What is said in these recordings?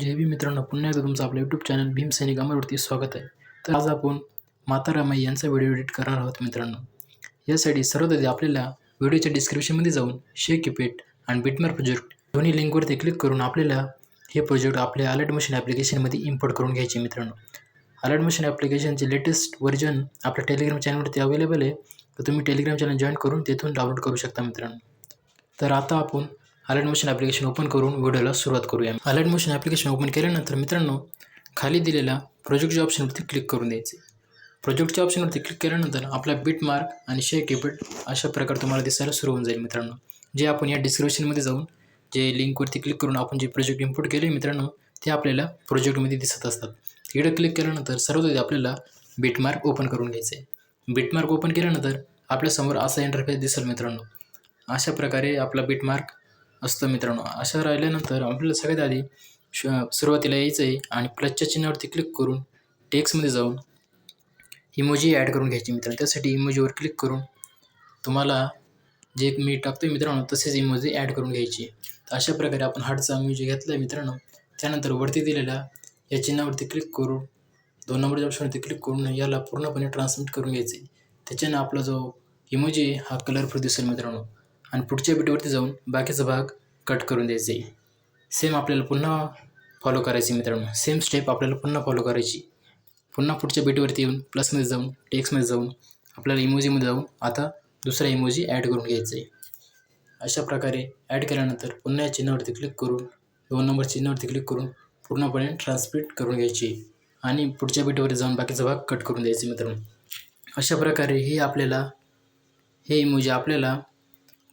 जय भी मित्रांनो पुन्हा एकदा तुमचं आपलं यूट्यूब चॅनल भीम सैनिक अमरवरती स्वागत आहे. तर आज आपण माता रामाई यांचा व्हिडिओ एडिट करणार आहोत मित्रांनो. यासाठी सर्वात आधी आपल्याला व्हिडिओच्या डिस्क्रिप्शनमध्ये जाऊन शेक किपेट आणि बिटमार प्रोजेक्ट दोन्ही लिंकवरती क्लिक करून आपल्याला हे प्रोजेक्ट आपल्या अलर्ट मशीन ॲप्लिकेशनमध्ये इम्पोर्ट करून घ्यायचे मित्रांनो. अलर्ट मशीन ॲप्लिकेशनचे लेटेस्ट व्हर्जन आपल्या टेलिग्राम चॅनलवरती अवेलेबल आहे. तर तुम्ही टेलिग्राम चॅनल जॉईन करून तेथून डाउनलोड करू शकता मित्रांनो. तर आता आपण अलर्ट मोशन ॲप्लिकेशन ओपन करून व्हिडिओला सुरुवात करूया. अलर्ट मोशन ॲप्लिकेशन ओपन केल्यानंतर मित्रांनो खाली दिलेल्या प्रोजेक्टच्या ऑप्शनवरती क्लिक करून द्यायचे. प्रोजेक्टच्या ऑप्शनवरती क्लिक केल्यानंतर आपला बीट मार्क आणि शेअर किपेट अशा प्रकारे तुम्हाला दिसायला सुरू होऊन जाईल मित्रांनो. जे आपण या डिस्क्रिप्शनमध्ये जाऊन जे लिंकवरती क्लिक करून आपण जे प्रोजेक्ट इम्पोर्ट केले मित्रांनो ते आपल्याला प्रोजेक्टमध्ये दिसत असतात. इकडे क्लिक केल्यानंतर सर्व आपल्याला बीटमार्क ओपन करून घ्यायचं आहे बीटमार्क ओपन केल्यानंतर आपल्यासमोर असा इंटरफेस दिसेल मित्रांनो. अशा प्रकारे आपला बीटमार्क असतं मित्रांनो. अशा राहिल्यानंतर आपल्याला सगळ्यात आधी श सुरुवातीला यायचं आहे आणि प्लसच्या चिन्हावरती क्लिक करून टेक्स्टमध्ये जाऊन इमोजी ॲड करून घ्यायची मित्रांनो. त्यासाठी इमोजीवर क्लिक करून तुम्हाला जे मी टाकतो आहे मित्रांनो तसेच इमोजी ॲड करून घ्यायची तर अशा प्रकारे आपण हार्टचा इमोजी घेतला आहे मित्रांनो. त्यानंतर वरती दिलेल्या या चिन्हावरती क्लिक करून दोन नंबरच्या ऑप्शनवरती क्लिक करून याला पूर्णपणे ट्रान्समिट करून घ्यायचे त्याच्यानं आपला जो इमोजी हा कलरफुल दिसेल मित्रांनो. आणि पुढच्या बीटवरती जाऊन बाकीचा भाग कट करून द्यायचे सेम आपल्याला पुन्हा फॉलो करायची मित्रांनो. सेम स्टेप आपल्याला पुन्हा फॉलो करायची पुन्हा पुढच्या बीटवरती येऊन प्लसमध्ये जाऊन टेक्समध्ये जाऊन आपल्याला इमोजीमध्ये जाऊन आता दुसरा इमोजी ॲड करून घ्यायचं आहे. अशा प्रकारे ॲड केल्यानंतर पुन्हा या चिन्हावरती क्लिक करून दोन नंबर चिन्हावरती क्लिक करून पूर्णपणे ट्रान्समिट करून घ्यायची आणि पुढच्या बीटवर जाऊन बाकीचा भाग कट करून द्यायचे मित्रांनो. अशा प्रकारे ही आपल्याला हे इमोजी आपल्याला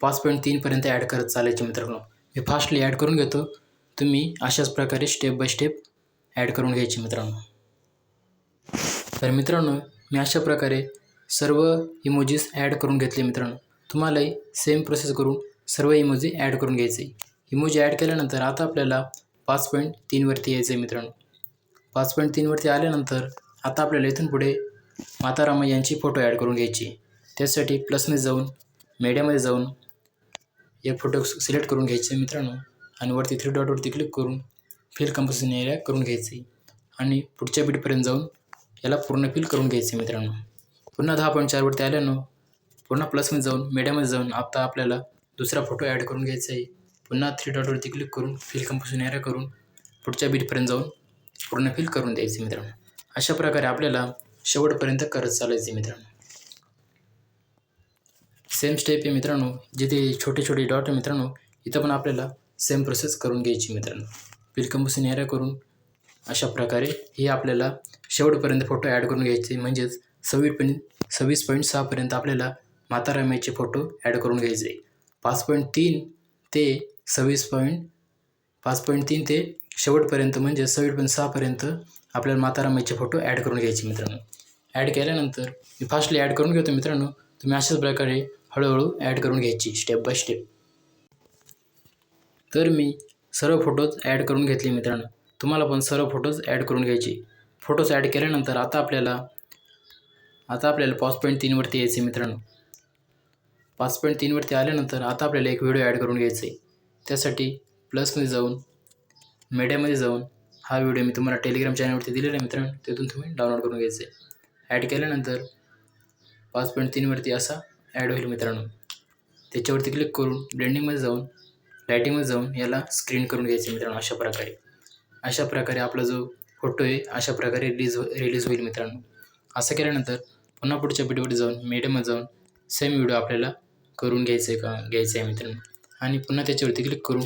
पाच पॉईंट तीनपर्यंत ॲड करत चालायचे मित्रांनो. मी फास्टली ॲड करून घेतो. तुम्ही अशाच प्रकारे स्टेप बाय स्टेप ॲड करून घ्यायचे मित्रांनो. तर मित्रांनो मी अशा प्रकारे सर्व इमोजीस ॲड करून घेतले मित्रांनो. तुम्हालाही सेम प्रोसेस करून सर्व इमोजी ॲड करून घ्यायचे. इमोजी ॲड केल्यानंतर आता आपल्याला पाच पॉईंट तीनवरती यायचं आहे मित्रांनो. पाच पॉईंट तीनवरती आल्यानंतर आता आपल्याला इथून पुढे माता रामा यांची फोटो ॲड करून घ्यायची. त्यासाठी प्लसमध्ये जाऊन मीडियामध्ये जाऊन हे फोटो सिलेक्ट करून घ्यायचे मित्रांनो. आणि वरती थ्री डॉटवरती क्लिक करून फिल कंपोजिशन एरिया करून घ्यायचे आणि पुढच्या बीटपर्यंत जाऊन याला पूर्ण फिल करून घ्यायचे मित्रांनो. पुन्हा दहा पॉईंट चारवरती आल्यानं पुन्हा प्लसमध्ये जाऊन मीडियामध्ये जाऊन आता आपल्याला दुसरा फोटो ॲड करून घ्यायचा आहे. पुन्हा थ्री डॉटवरती क्लिक करून फिल कंपोजिशन एरिया करून पुढच्या बीटपर्यंत जाऊन पूर्ण फिल करून द्यायचे मित्रांनो. अशा प्रकारे आपल्याला शेवटपर्यंत करत चालायचे मित्रांनो. सेम स्टेप आहे मित्रांनो जिथे छोटे छोटे डॉट आहे मित्रांनो इथं पण आपल्याला सेम प्रोसेस करून घ्यायची मित्रांनो. बिल कंपोजिशन करून. अशा प्रकारे हे आपल्याला शेवटपर्यंत फोटो ॲड करून घ्यायचे म्हणजेच सव्वीस पॉईंट सव्वीस पॉईंट सहापर्यंत आपल्याला माता फोटो ॲड करून घ्यायचे. पाच पॉईंट तीन ते सव्वीस पॉईंट पाच पॉईंट तीन ते शेवटपर्यंत म्हणजे सव्वीस पॉईंट सहापर्यंत आपल्याला माता फोटो ॲड करून घ्यायचे मित्रांनो. ॲड केल्यानंतर मी फास्टली ॲड करून घेतो मित्रांनो. तुम्ही अशाच प्रकारे हळूहळू ॲड करून घ्यायची स्टेप बाय स्टेप तर मी सर्व फोटोज ॲड करून घेतले मित्रांनो. तुम्हाला पण सर्व फोटोज ॲड करून घ्यायचे. फोटोज ॲड केल्यानंतर आता आपल्याला आता आपल्याला पाच पॉईंट तीनवरती यायचे मित्रांनो. पाच पॉईंट तीनवरती आल्यानंतर आता आपल्याला एक व्हिडिओ ॲड करून घ्यायचा आहे त्यासाठी प्लसमध्ये जाऊन मीडियामध्ये जाऊन हा व्हिडिओ मी तुम्हाला टेलिग्राम चॅनलवरती दिलेला आहे मित्रांनो. तिथून तुम्ही डाउनलोड करून घ्यायचं आहे ॲड केल्यानंतर पाच पॉईंट तीनवरती असा ॲड होईल मित्रांनो. त्याच्यावरती क्लिक करून ब्लेंडिंगमध्ये जाऊन लायटिंगमध्ये जाऊन याला स्क्रीन करून घ्यायचे मित्रांनो अशा प्रकारे. अशा प्रकारे आपला जो फोटो आहे अशा प्रकारे रिलीज रिलीज हो- होईल मित्रांनो. असं केल्यानंतर पुन्हा पुढच्या व्हिडिओवर जाऊन मीडियममध्ये जाऊन सेम व्हिडिओ आपल्याला करून घ्यायचं आहे का घ्यायचं आहे मित्रांनो. आणि पुन्हा त्याच्यावरती क्लिक करून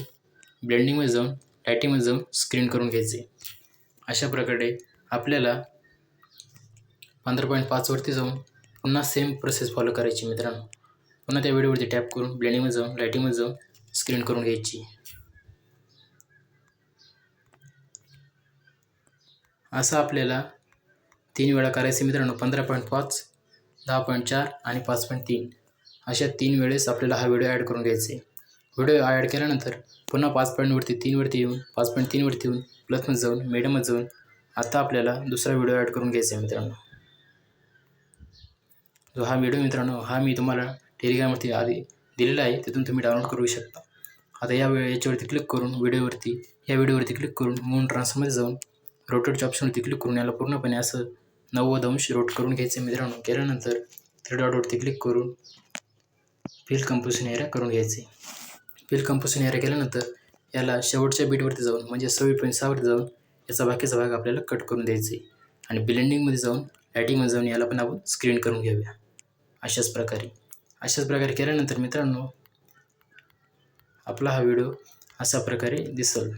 ब्लेंडिंगमध्ये जाऊन लायटिंगमध्ये जाऊन स्क्रीन करून घ्यायचे अशा प्रकारे आपल्याला पंधरा पॉईंट पाचवरती जाऊन पुन्हा सेम प्रोसेस फॉलो करायची मित्रांनो. पुन्हा त्या व्हिडिओवरती टॅप करून ब्लेंडिंगमध्ये जाऊन लायटिंगमध्ये जाऊन स्क्रीन करून घ्यायची. असं आपल्याला तीन वेळा करायचं मित्रांनो. पंधरा पॉईंट पाच दहा पॉईंट चार आणि पाच पॉईंट तीन. अशा तीन वेळेस आपल्याला हा व्हिडिओ ॲड करून घ्यायचा आहे. व्हिडिओ ॲड केल्यानंतर पुन्हा पाच पॉईंटवरती तीनवरती येऊन पाच पॉईंट तीनवरती येऊन प्लसमध्ये जाऊन मीडियममध्ये जाऊन आता आपल्याला दुसरा व्हिडिओ ॲड करून घ्यायचा आहे मित्रांनो. जो हा व्हिडिओ मित्रांनो हा मी तुम्हाला टेलिग्रामवरती आधी दिलेला आहे. तिथून तुम्ही डाउनलोड करू शकता. आता या वेळ याच्यावरती क्लिक करून व्हिडिओवरती या व्हिडिओवरती क्लिक करून मून ट्रान्समध्ये जाऊन रोटेटच्या ऑप्शनवरती क्लिक करून याला पूर्णपणे असं नव्वद अंश रोट करून घ्यायचं मित्रांनो. केल्यानंतर थ्री डॉटवरती क्लिक करून फिल कंपोजिशन एरिया करून घ्यायचे फिल कंपोजिशन एरिया केल्यानंतर याला शेवटच्या बीटवरती जाऊन म्हणजे सव्वीस पॉईंट सहावरती जाऊन याचा बाकीचा भाग आपल्याला कट करून द्यायचा आहे. आणि ब्लेंडिंगमध्ये जाऊन लायटिंगमध्ये जाऊन याला पण आपण स्क्रीन करून घेऊया अशाच प्रकारे. अशाच प्रकारे केल्यानंतर मित्रांनो आपला हा व्हिडिओ अशा प्रकारे दिसेल.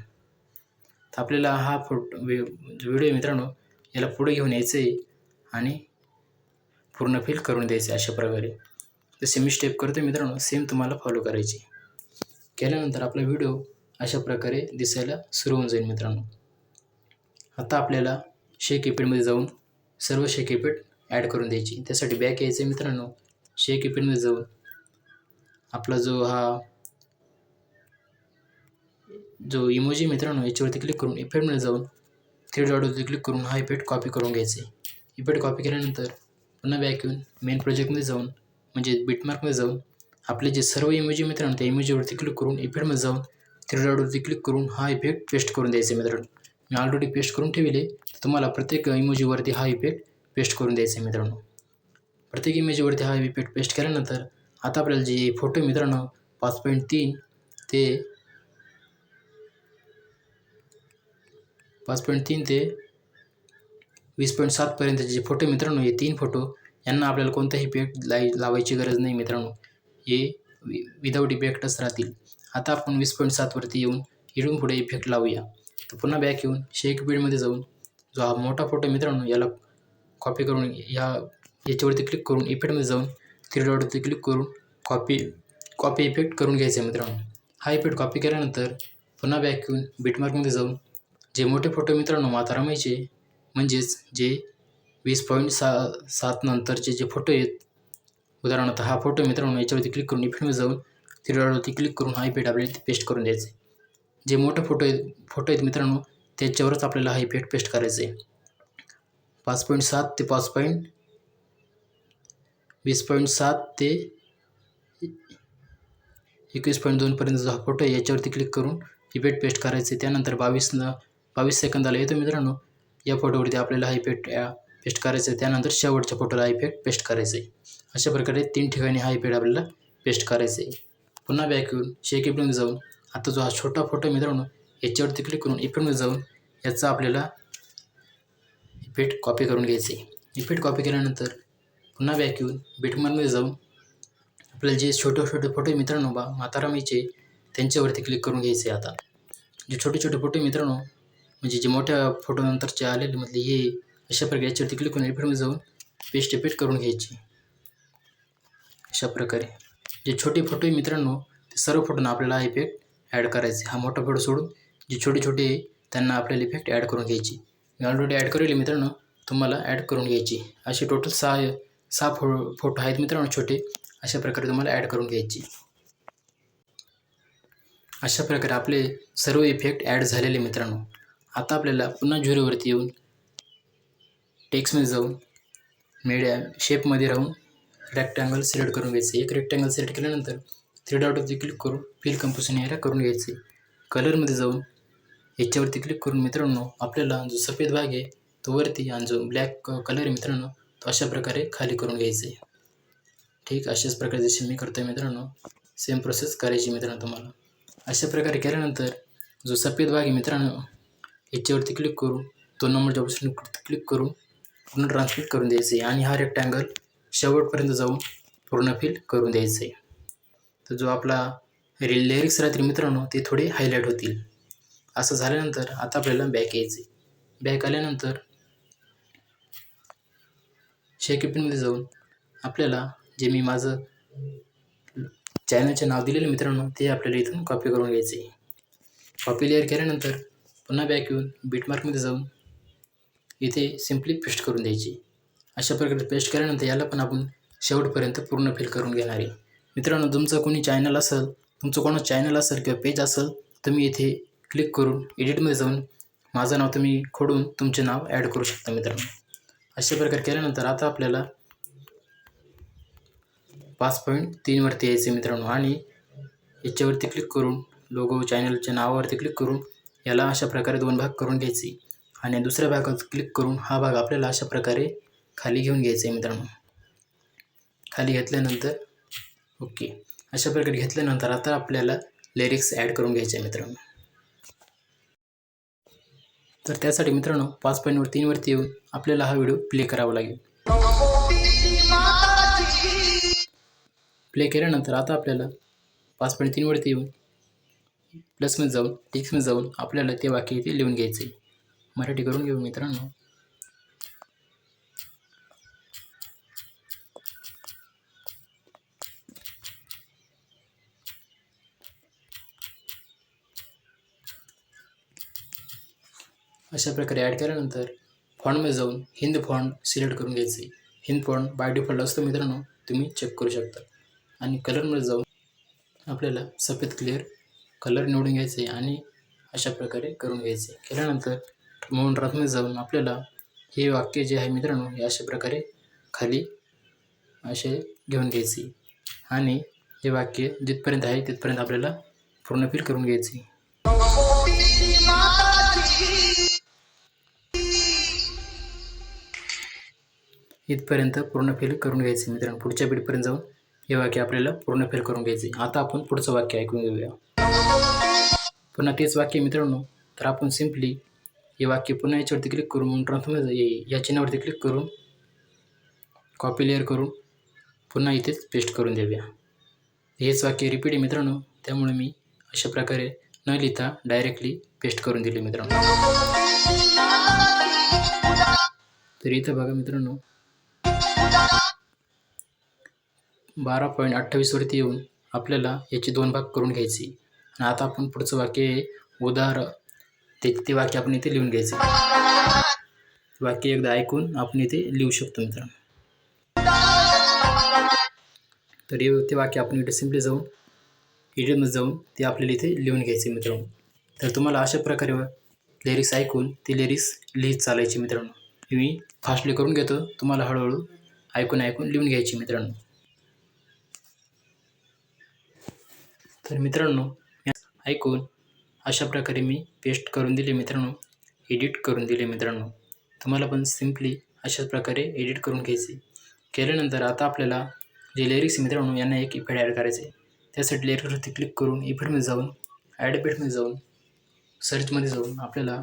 तर आपल्याला हा फोटो व्हिडिओ मित्रांनो याला पुढे घेऊन यायचं आहे आणि पूर्ण फिल करून द्यायचे अशा प्रकारे. जसे मी स्टेप करतो मित्रांनो सेम तुम्हाला फॉलो करायची. केल्यानंतर आपला व्हिडिओ अशा प्रकारे दिसायला सुरू होऊन जाईल मित्रांनो. आता आपल्याला शेक इपेडमध्ये जाऊन सर्व शेक इपेड ॲड करून द्यायची. त्यासाठी बॅक यायचं आहे मित्रांनो. शेक इपेडमध्ये जाऊन. आपला जो हा जो इमोजी मित्रांनो याच्यावरती क्लिक करून इफेक्टमध्ये जाऊन थ्री डॉटवरती क्लिक करून हा इफेक्ट कॉपी करून घ्यायचा आहे इफेक्ट कॉपी केल्यानंतर पुन्हा बॅक येऊन मेन प्रोजेक्टमध्ये जाऊन म्हणजे बिटमार्कमध्ये जाऊन आपले जे सर्व इमोजी मित्रांनो त्या इमोजीवरती क्लिक करून इफेक्टमध्ये जाऊन थ्री डॉटवरती क्लिक करून हा इफेक्ट पेस्ट करून द्यायचा आहे मित्रांनो. मी ऑलरेडी पेस्ट करून ठेवले तुम्हाला प्रत्येक इमोजीवरती हा इफेक्ट पेस्ट करून द्यायचं आहे मित्रांनो. प्रत्येक इमेजवरती हा इफेक्ट पेस्ट केल्यानंतर आता आपल्याला जे फोटो मित्रांनो पाच पॉईंट तीन ते पाच पॉईंट तीन ते वीस पॉईंट सातपर्यंतचे जे फोटो मित्रांनो हे तीन फोटो यांना आपल्याला कोणताही इफेक्ट लाई लावायची गरज नाही मित्रांनो. हे वि विदाऊट इफेक्टच राहतील. आता आपण वीस पॉईंट सातवरती येऊन इडून पुढे इफेक्ट लावूया. तर पुन्हा बॅक येऊन शेक बीडमध्ये जाऊन जो हा मोठा फोटो मित्रांनो याला कॉपी करून या याच्यावरती क्लिक करून इफेक्टमध्ये जाऊन थ्री डॉटवरती क्लिक करून कॉपी कॉपी इफेक्ट करून घ्यायचा आहे मित्रांनो. हा इफेक्ट कॉपी केल्यानंतर पुन्हा बॅक येऊन बिटमार्कमध्ये जाऊन जे मोठे फोटो मित्रांनो मातारामाईचे म्हणजेच जे वीस पॉईंट सा सात नंतरचे जे फोटो आहेत उदाहरणार्थ हा फोटो मित्रांनो याच्यावरती क्लिक करून इफेक्टमध्ये जाऊन थ्री डॉटवरती क्लिक करून हा इफेक्ट आपल्याला पेस्ट करून द्यायचे जे मोठे फोटो आहेत फोटो आहेत मित्रांनो त्याच्यावरच आपल्याला हा इफेक्ट पेस्ट करायचा आहे. पाच पॉईंट सात ते पाच पॉईंट वीस पॉईंट सात ते एकवीस पॉईंट दोनपर्यंत जो हा फोटो आहे याच्यावरती क्लिक करून इफेक्ट पेस्ट करायचे त्यानंतर बावीसनं बावीस सेकंदाला येतो मित्रांनो. या फोटोवरती आपल्याला हा इफेक्ट पेस्ट करायचं आहे. त्यानंतर शेवटच्या फोटोला हा इफेक्ट पेस्ट करायचं आहे. अशा प्रकारे तीन ठिकाणी हा इफेक्ट आपल्याला पेस्ट करायचा आहे. पुन्हा बॅक येऊन शेक जाऊन आता जो हा छोटा फोटो मित्रांनो याच्यावरती क्लिक करून इफेक्टमध्ये जाऊन याचा आपल्याला बीट कॉपी करून घ्यायचे. बीट इफेक्ट कॉपी केल्यानंतर पुन्हा बॅक येऊन जाऊन आपल्याला जे छोटे छोटे फोटो मित्रांनो बा मातारामीचे त्यांच्यावरती क्लिक करून घ्यायचे आता. जे छोटे छोटे फोटो मित्रांनो म्हणजे जे मोठ्या फोटोनंतरचे आलेले म्हटले हे अशा प्रकारे याच्यावरती क्लिक करून इफेक्टमध्ये जाऊन पेस्ट इफेक्ट करून घ्यायचे. अशा प्रकारे. जे छोटे फोटो आहे मित्रांनो ते सर्व फोटोंना आपल्याला इफेक्ट ॲड करायचे. हा मोठा फोटो सोडून जे छोटे छोटे त्यांना आपल्याला इफेक्ट ॲड करून घ्यायची. मी ऑलरेडी ॲड करेल मित्रांनो. तुम्हाला ॲड करून घ्यायची. असे टोटल सहा सहा फो फोटो आहेत मित्रांनो छोटे. अशा प्रकारे तुम्हाला ॲड करून घ्यायची. अशा प्रकारे आपले सर्व इफेक्ट ॲड झालेले मित्रांनो. आता आपल्याला पुन्हा झुरीवरती येऊन टेक्समध्ये जाऊन मीडिया शेपमध्ये राहून रेक्टँगल सिलेक्ट करून घ्यायचे. एक रेक्टँगल सिलेक्ट केल्यानंतर थ्री डॉटवरती क्लिक करून फिल कंपोजिशन एरिया करून घ्यायचे. कलरमध्ये जाऊन याच्यावरती क्लिक करून मित्रांनो आपल्याला जो सफेद भाग आहे तो वरती आणि जो ब्लॅक कलर आहे मित्रांनो तो अशा प्रकारे खाली करून घ्यायचा आहे. ठीक अशाच प्रकारे जसे मी करतो आहे मित्रांनो सेम प्रोसेस करायची मित्रांनो तुम्हाला. अशा प्रकारे केल्यानंतर जो सफेद भाग आहे मित्रांनो याच्यावरती क्लिक करून दोन नंबरच्या ऑप्शन क्लिक करून पूर्ण ट्रान्सलेट करून द्यायचं आहे. आणि हा रेक्टँगल शेवटपर्यंत जाऊन पूर्ण फिल करून द्यायचं आहे. तर जो आपला रि लिरिक्स राहतील मित्रांनो ते थोडे हायलाईट होतील. असं झाल्यानंतर आता आपल्याला बॅक यायचं आहे बॅक आल्यानंतर शेकिपिनमध्ये जाऊन आपल्याला जे मी माझं चॅनलचे नाव दिलेलं मित्रांनो ते आपल्याला इथून कॉपी करून घ्यायचे आहे कॉपी लेअर केल्यानंतर पुन्हा बॅक येऊन बीटमार्कमध्ये जाऊन इथे सिम्पली पेस्ट करून द्यायची. अशा प्रकारे पेस्ट केल्यानंतर याला पण आपण शेवटपर्यंत पूर्ण फिल करून घेणार आहे. मित्रांनो तुमचं कोणी चॅनल असेल तुमचं कोणा चॅनल असेल किंवा पेज असेल तुम्ही इथे क्लिक करून एडिटमध्ये जाऊन माझं नाव तुम्ही खोडून तुमचे नाव ॲड करू शकता मित्रांनो. अशा प्रकारे केल्यानंतर आता आपल्याला पाच पॉईंट तीनवरती यायचे मित्रांनो. आणि याच्यावरती क्लिक करून लोगो चॅनलच्या नावावरती क्लिक करून याला अशा प्रकारे दोन भाग करून घ्यायचे. आणि दुसऱ्या भागात क्लिक करून हा भाग आपल्याला अशा प्रकारे खाली घेऊन घ्यायचा आहे मित्रांनो. खाली घेतल्यानंतर ओके अशा प्रकारे घेतल्यानंतर आता आपल्याला लिरिक्स ॲड करून घ्यायचे आहे मित्रांनो. तर त्यासाठी मित्रांनो पाच पॉईंटवर तीनवरती येऊन आपल्याला हा व्हिडिओ प्ले करावा लागेल. प्ले केल्यानंतर आता आपल्याला पाच पॉईंट तीनवरती येऊन प्लसमध्ये जाऊन टिक्समध्ये जाऊन आपल्याला ते वाक्य इथे लिहून घ्यायचे मराठी करून घेऊ मित्रांनो. अशा प्रकारे ॲड केल्यानंतर फॉन्टमध्ये जाऊन हिंद फॉन्ट सिलेक्ट करून घ्यायचे. हिंद फॉन्ट बाय डिफॉल्ट असतो मित्रांनो तुम्ही चेक करू शकता. आणि कलरमध्ये जाऊन आपल्याला सफेद क्लिअर कलर निवडून घ्यायचे आणि अशा प्रकारे करून घ्यायचे. केल्यानंतर मोहन रातमध्ये जाऊन आपल्याला हे वाक्य जे आहे मित्रांनो हे अशा प्रकारे खाली असे घेऊन घ्यायचे. आणि हे वाक्य जिथपर्यंत आहे तिथपर्यंत आपल्याला पूर्ण फिल करून घ्यायची. इथपर्यंत पूर्ण फिल करून घ्यायचे मित्रांनो. पुढच्या बीटपर्यंत जाऊन हे वाक्य आपल्याला पूर्ण फिल करून घ्यायचे. आता आपण पुढचं वाक्य ऐकून घेऊया. पुन्हा तेच वाक्य मित्रांनो. तर आपण सिम्पली हे वाक्य पुन्हा याच्यावरती क्लिक करून म्हणून ट्रान्सफॉर्म या चिन्हावरती क्लिक करून कॉपी लेअर करून पुन्हा इथेच पेस्ट करून देऊया. हेच वाक्य रिपीट आहे मित्रांनो. त्यामुळे मी अशा प्रकारे न लिहिता डायरेक्टली पेस्ट करून दिले मित्रांनो. तर इथं बघा मित्रांनो बारा पॉईंट अठ्ठावीसवरती येऊन आपल्याला याचे दोन भाग करून घ्यायचे. आणि आता आपण पुढचं वाक्य आहे उदार ते ते वाक्य आपण इथे लिहून घ्यायचे. वाक्य एकदा ऐकून आपण इथे लिहू शकतो मित्रांनो. तर हे ते वाक्य आपण इथे सिम्पली जाऊन इडियम जाऊन ते आपल्याला इथे लिहून घ्यायचे मित्रांनो. तर तुम्हाला अशा प्रकारे लिरिक्स ऐकून ते लिरिक्स लिहित चालायचे मित्रांनो. मी फास्टली करून घेतो तुम्हाला हळूहळू ऐकून ऐकून लिहून घ्यायची मित्रांनो. तर मित्रांनो ऐकून अशा प्रकारे मी पेस्ट करून दिले मित्रांनो एडिट करून दिले मित्रांनो. तुम्हाला पण सिम्पली अशाच प्रकारे एडिट करून घ्यायचे. केल्यानंतर आता आपल्याला जे लिरिक्स मित्रांनो यांना एक इफेड ॲड करायचे त्यासाठी लिरिक्सवरती क्लिक करून इफेडमध्ये जाऊन ॲड जाऊन सर्चमध्ये जाऊन आपल्याला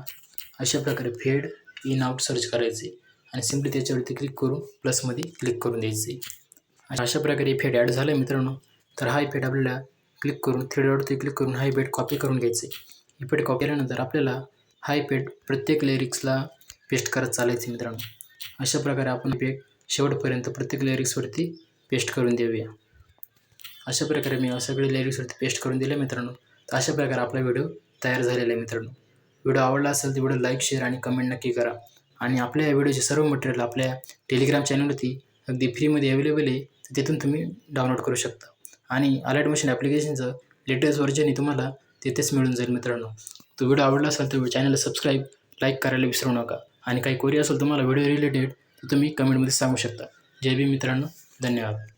अशा प्रकारे फेड इन आउट सर्च करायचे आणि सिम्पली त्याच्यावरती क्लिक करून प्लसमध्ये क्लिक करून द्यायचे. अशा प्रकारे फेड ॲड झाला मित्रांनो. तर हा इफेड आपल्याला क्लिक करून थ्रेडवरती क्लिक करून हा इफेड कॉपी करून घ्यायचं. आहे इफेड कॉपी केल्यानंतर आपल्याला हा इफेड प्रत्येक लिरिक्सला पेस्ट करत चालायचे मित्रांनो. अशा प्रकारे आपण इफेक्ट शेवटपर्यंत प्रत्येक लिरिक्सवरती पेस्ट करून देऊया. अशा प्रकारे मी सगळे लिरिक्सवरती पेस्ट करून दिले मित्रांनो. तर अशा प्रकारे आपला व्हिडिओ तयार झालेला आहे मित्रांनो. व्हिडिओ आवडला असेल तर व्हिडिओ लाईक शेअर आणि कमेंट नक्की करा. आणि आपल्या या व्हिडिओचे सर्व मटेरियल आपल्या टेलिग्राम चॅनलवरती अगदी फ्रीमध्ये अवेलेबल आहे. तर तिथून तुम्ही डाउनलोड करू शकता. आणि अलर्ट मशीन ॲप्लिकेशनचं लेटेस्ट व्हर्जनही तुम्हाला तिथेच मिळून जाईल मित्रांनो. तो व्हिडिओ आवडला असेल तर चॅनलला सबस्क्राईब लाईक करायला विसरू नका. आणि काही कोरी असेल तुम्हाला व्हिडिओ रिलेटेड तर तुम्ही कमेंटमध्ये सांगू शकता. जय बी मित्रांनो. धन्यवाद.